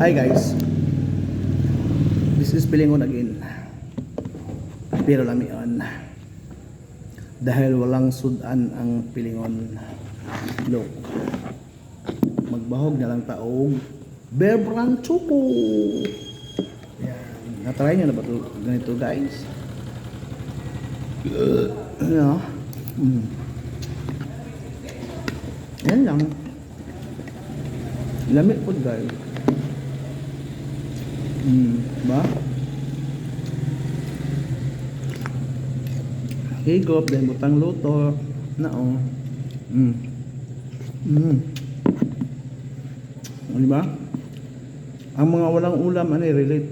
Hi guys. This is Pilingon again. Pero lami on. Dahil walang sudan ang Pilingon. Look. Magbahog na lang taog. Bear brand choco. Yan. Natry nyo na ba ito ganito guys? Ano? Mm. Yan lang. Lamig po guys. Hmm, ba? Higop, then butang luto. Na oh. Hmm. Hmm. O, di ba? Ang mga walang ulam, ano eh, relate.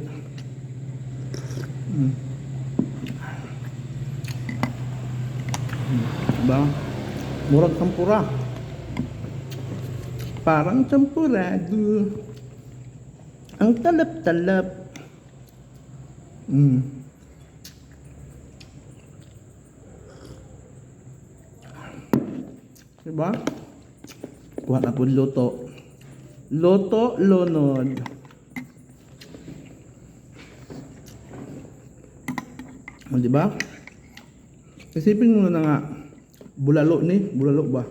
Hmm. Diba? Murag tempura. Parang tempurado. Ang talap-talap. Mm. Diba? Kuha na po luto. Loto, lonod. O, diba? Isipin mo na nga, bulalo ni, bulalo ba?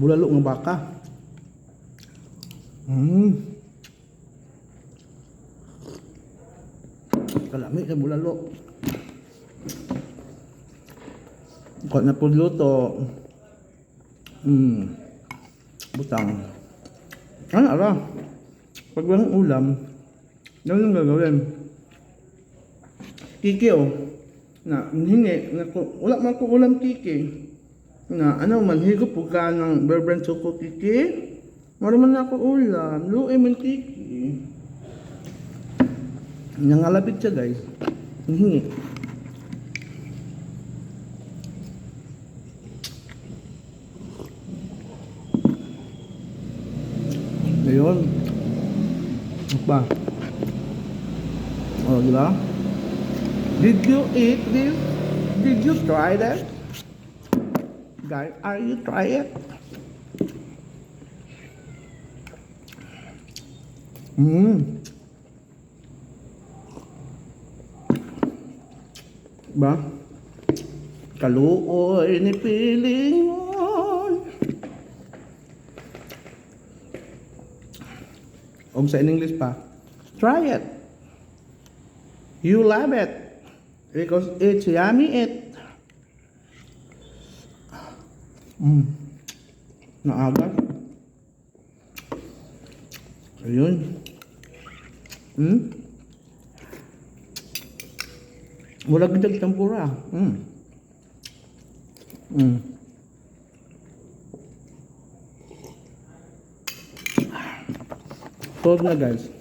Bulalo ng baka. Mm. Kalami sa bulalo. Kung na po luto, mm, butang. Ano ara? Pag walang ulam, ganun ang gagawin. Kiki oh, na hingi, na, wala man ko ulam kiki. Na ano man, higop po ka ng Burbrand Choco Kiki. Mara man ako ulam, luay man kiki. Nangalapit siya guys. Hingi. Ayun. Ano ba? Oh, di ba? Did you eat this? Did you try that? Guys, are you try it? Mmm. Ba? Kaluoy ni Pilingon. Og sa in English pa. Try it. You love it. Because it's yummy it. Mm. Naaga. Ayun. Hmm? Wala gitag tempura. Hmm. Hmm. Solve na guys.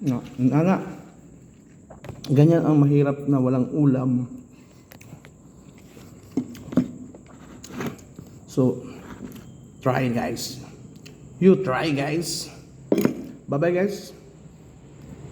No, nga. Ganyan ang mahirap na walang ulam. So, try guys. You try guys. Bye bye guys.